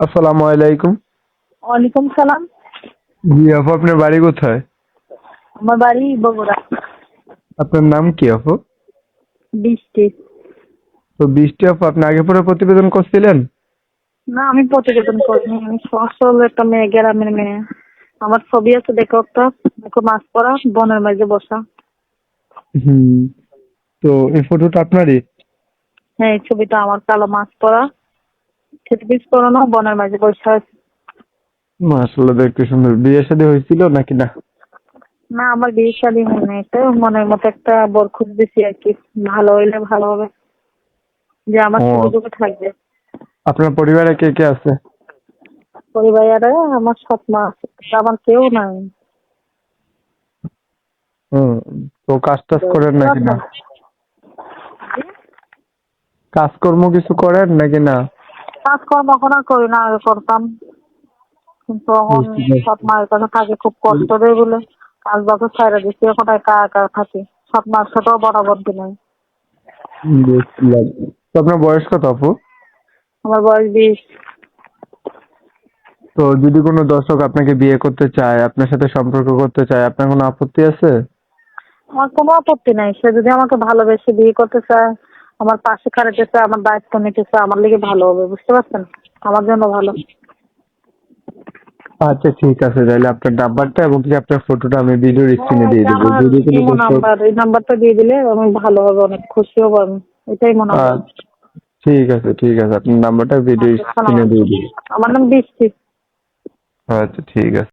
আসসালামু আলাইকুম। ওয়ালাইকুম সালাম। জি আপু আপনার বাড়ি কোথায়? আমার বাড়ি বগুড়া। আপনার নাম কি আপু? বৃষ্টি। তো বৃষ্টি আপু আপনি আগে পরে প্রতিবেদন করছিলেন না আমি প্রতিবেদন করিনি আমি সহসল একটা মেয়ে গ্রামের মেয়ে। আমার ছবি আছে দেখো একটা। দেখো মাছ পড়া বনের মাঝে বসা। হুম তো এই ফটোটা আপনারই? হ্যাঁ এই ছবিটা আমার কালো মাছ পড়া। খেতে পিস করানো বনের মাঝে বসা আছে। মাশাআল্লাহ দেখতে সুন্দর। বিয়ে শাদী হয়েছিল নাকি না? না আমার বিয়ে শাদী হয়নি। এটা মনের মতো একটা বর খুঁজতেছি আর কি। ভালো হইলে ভালো হবে। যে আমার। সুযোগে থাকবে। আপনার পরিবারে কে কে আছে? পরিবারে আমার সৎ মা আছে। আমার কেউ নাই। হুম তো কাজ টাজ করেন নাকি না? কাজকর্ম কিছু করেন নাকি না? কাজকর্ম এখন আর করি না আগে করতাম। কিন্তু এখন। সৎ মায়ের কাছে থাকে খুব কষ্ট দেয় বলে। কাজ বাজ ছাইরা দিচ্ছি এখন একা একা থাকি। সৎ মায়ের সাথেও বরাবর বুঝলাম তো আপনার বয়স কত আপু? আমার বয়স বিশ। তো যদি কোনো দর্শক আপনাকে বিয়ে করতে চায় আপনার সাথে সম্পর্ক করতে চায় আপনার কোনো আপত্তি আছে? আমার কোনো আপত্তি নাই। সে যদি আমাকে ভালোবেসে বিয়ে করতে চায় আমার পাশে চায় আমার দায়িত্ব নিতেছে আমার লেগে ভালো হবে বুঝতে পারছেন? আমার জন্য ভালো। আচ্ছা ঠিক আছে তাহলে আপনার নাম্বারটা এবং কি আপনার ফটোটা আমি ভিডিওর স্ক্রিনে দিয়ে দেবো। আমার যদি কোনো নাম্বার এই নাম্বারটা দিয়ে দিলে আমি ভালো হবে অনেক খুশি হব আমি। এটাই মনে হয়। আচ্ছা, ঠিক আছে ঠিক আছে আপনার নাম্বারটা ভিডিও স্ক্রিনে দিয়ে দিবো। আমার নাম বৃষ্টি। আচ্ছা ঠিক আছে।